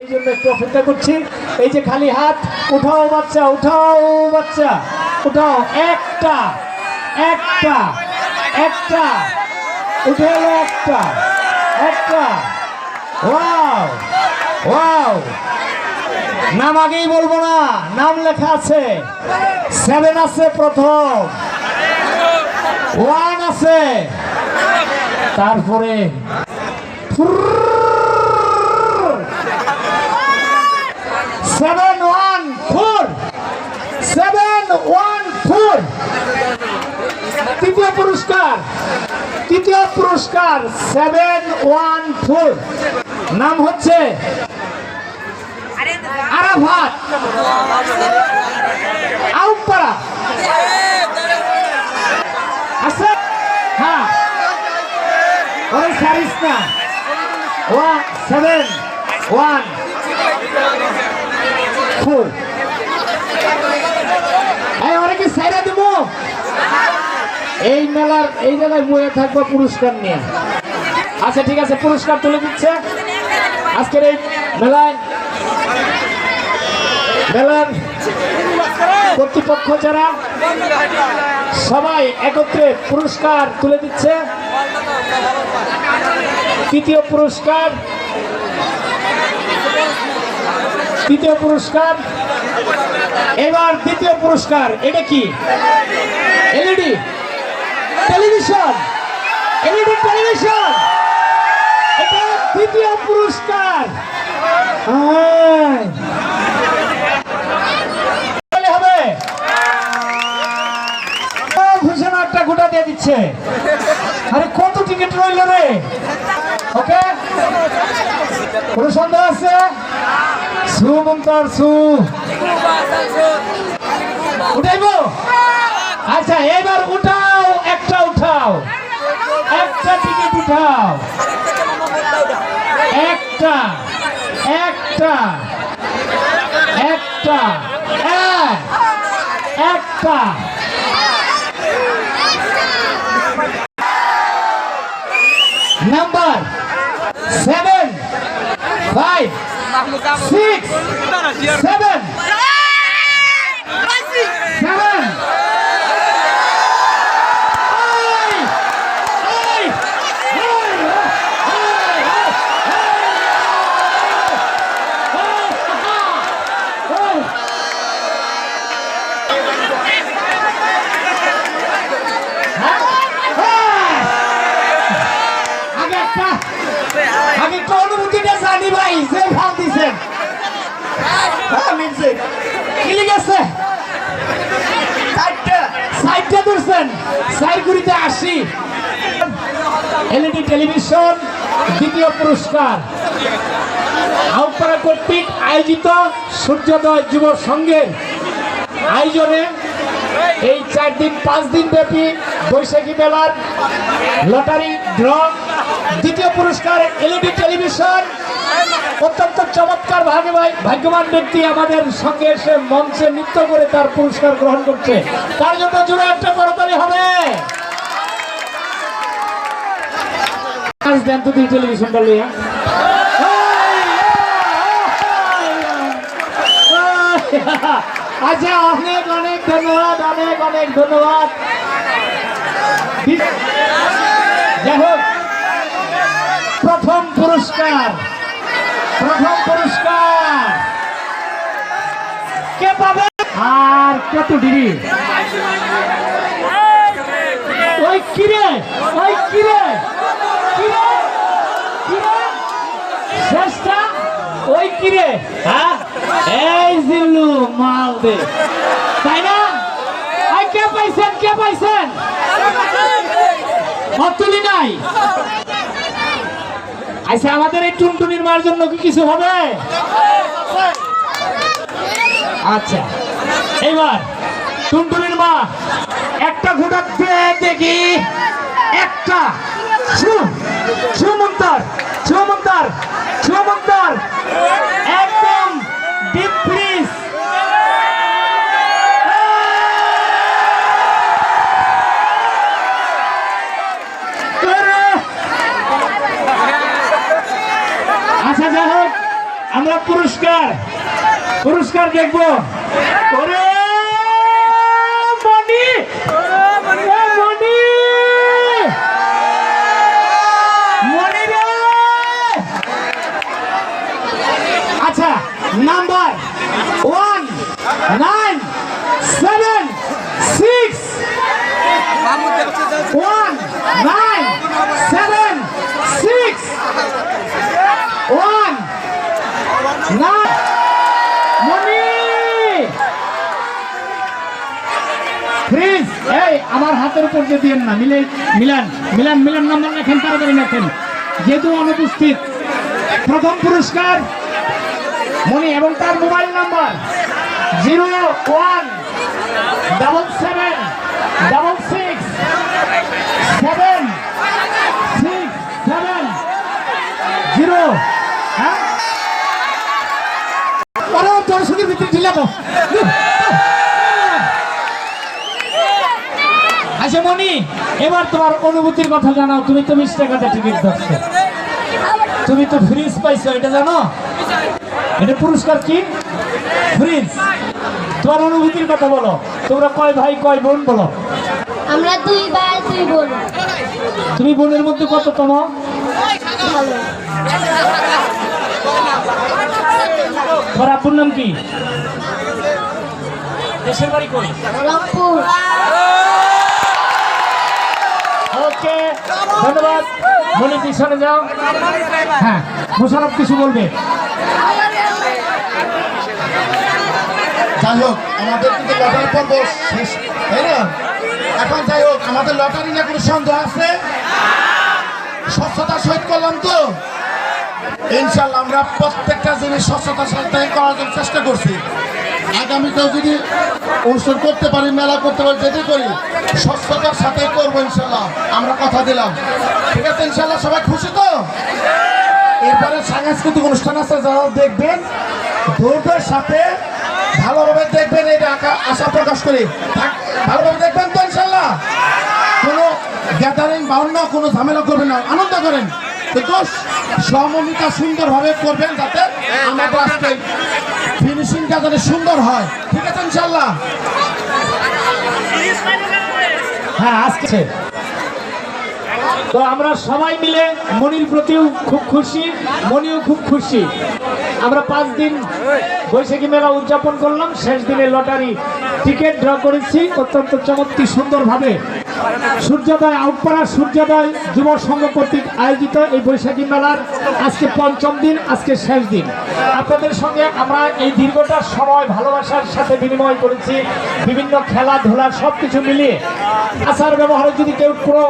এই করছি। এই যে খালি হাত, উঠাও বাচ্চা উঠাও বাচ্চা, উঠাও। একটা একটা একটা, উঠে একটা একটা। Wow wow. নাম আগেই বলব না, নাম লেখা আছে। সেভেন আছে প্রথম। ওয়ান আছে। তারপরে seven one four seven one four তৃতীয় পুরস্কার তৃতীয় পুরস্কার সেভেন ওয়ান ফোর নাম হচ্ছে Arafat. One seven one four এই অনেকে সাইরা দেবো এই মেলার, এই জায়গায় বয়ে থাকব পুরস্কার নিয়ে। আচ্ছা ঠিক আছে, পুরস্কার তুলে দিচ্ছে। আজকের এই মেলায় মেলার কর্তৃপক্ষ যারা সবাই একত্রে পুরস্কার তুলে দিচ্ছে। তৃতীয় পুরস্কার। তৃতীয় পুরস্কার। এবার দ্বিতীয় পুরস্কার, এটা কি? এলইডি। টেলিভিশন, এলইডি টেলিভিশন, এটা দ্বিতীয় পুরস্কার। হবে। একটা গোটা দিয়ে দিচ্ছে। আরে কত টিকিট রইল রে? ওকে? কোনো সন্দেহ আছে? সু সু। উঠাইবো? আচ্ছা এবার উঠাও একটা উঠাও একটা টিকিট একটা একটা একটা এক, একটা। Number seven five six seven ভাই, যে ভাব দিছেন হ্যাঁ মিলছে কি লিখেছে সাইডটা ধরছেন। সাইডগুড়িতে আসি এলইডি টেলিভিশন, দ্বিতীয় পুরস্কার। আউটপাড়া কর্তৃক আয়োজিত সূর্যোদয় যুব সংঘের আয়োজনে এই চার দিন, পাঁচ দিন ব্যাপী বৈশাখী মেলার লটারি ড্র দ্বিতীয় পুরস্কার এলইডি টেলিভিশন। অত্যন্ত চমৎকার ভাগে ভাই ভাগ্যবান ব্যক্তি আমাদের সঙ্গে এসে মঞ্চে নৃত্য করে তার পুরস্কার গ্রহণ করছে। তার জন্য জুড়ে একটা করতালি হবে। আচ্ছা অনেক অনেক ধন্যবাদ, অনেক অনেক ধন্যবাদ। যাই হোক প্রথম পুরস্কার। প্রথম পুরস্কার। কে পাবে? আর কত ডিগ্রি ওই কিরে? ওই কিরে? হ্যাঁ? তাই কে পাইছেন? কে পাইছেন? অতুলি নাই? আচ্ছা আমাদের এই টুনটুনির মার জন্য কি কিছু হবে? আচ্ছা এইবার টুনটুনির মা, একটা ঘোড়া দেখি। একটা। ছু ছুমন্তর ছুমন্তর একটা। আমরা পুরস্কার পুরস্কার দেখব। ওরে মণি এ মণি মণি রে আচ্ছা number one nine seven six one nine seven six one nine Moni fridge এই আমার হাতের উপর দিয়ে দিয়েন না। মিলে মিলান মিলান মিলান নাম্বার লেখেন তাড়াতাড়ি লেখেন যেহেতু অনুপস্থিত, প্রথম পুরস্কার মনি এবং তার mobile number, zero one, double seven, double six, seven six, seven, zero হ্যাঁ? দর্শকের ভিতরে ঢিলা মনি এবার তোমার অনুভূতির কথা জানাও। তুমি তো বিশ টাকাতে টিকিট ধরছো। তুমি তো ফ্রিজ পাইছো এটা জানো? এটা পুরস্কার কি? ফ্রিজ। তোমার অনুভূতির কথা বলো। তোমরা কয় ভাই কয় বোন বলো। আমরা দুই ভাই দুই বোন। তুমি বোনের মধ্যে কততম? তোমার আপুর নাম কি? দেশের বাড়ি কই রংপুর। ওকে ধন্যবাদ। মনি পিছনে যাও। হ্যাঁ মোশারফ কিছু বলবে? যাই হোক, আমাদের কিন্তু লটারি পর্ব শেষ, তাই না? এখন যাই হোক, আমাদের লটারি না কোনো সন্দেহ আছে? স্বচ্ছতা সহিত করলাম তো? ইনশাল্লাহ আমরা প্রত্যেকটা জিনিস স্বচ্ছতার সাথে করার জন্য চেষ্টা করছি। আগামীতেও যদি অনুষ্ঠান করতে পারি, মেলা করতে পারি যেতে করি, স্বচ্ছতার সাথে করব ইনশাল্লাহ আমরা কথা দিলাম। ঠিক আছে ইনশাল্লাহ সবাই খুশি তো? এরপরে সাংস্কৃতিক অনুষ্ঠান আছে, যারা দেখবেন ধৈর্যের সাথে ভালোভাবে দেখবেন, এটা আশা প্রকাশ করি। ভালোভাবে দেখবেন তো ইনশাল্লাহ কোনো গ্যাদারিং বাউন্ন, কোনো ঝামেলা করবেন না। আনন্দ করেন। কিন্তু সমমিতা সুন্দরভাবে করবেন যাতে আমাদের আজকে ফিনিশিংটা যাতে সুন্দর হয়। ঠিক আছে ইনশাল্লাহ হ্যাঁ আজকে তো আমরা সবাই মিলে মনির প্রতিও খুব খুশি মনিও খুব খুশি। আমরা পাঁচ দিন বৈশাখী মেলা উদযাপন করলাম শেষ দিনে লটারি টিকিট ড্র করেছি। অত্যন্ত চমৎকার সুন্দরভাবে সূর্যোদয় আউটপাড়া সূর্যোদয় যুব সংঘ কর্তৃক আয়োজিত এই বৈশাখী মেলার আজকে পঞ্চম দিন, আজকে শেষ দিন। আপনাদের সঙ্গে আমরা এই দীর্ঘটা সময় ভালোবাসার সাথে বিনিময় করেছি। বিভিন্ন খেলাধুলা সব কিছু মিলিয়ে আচার ব্যবহারে যদি কেউ কোনো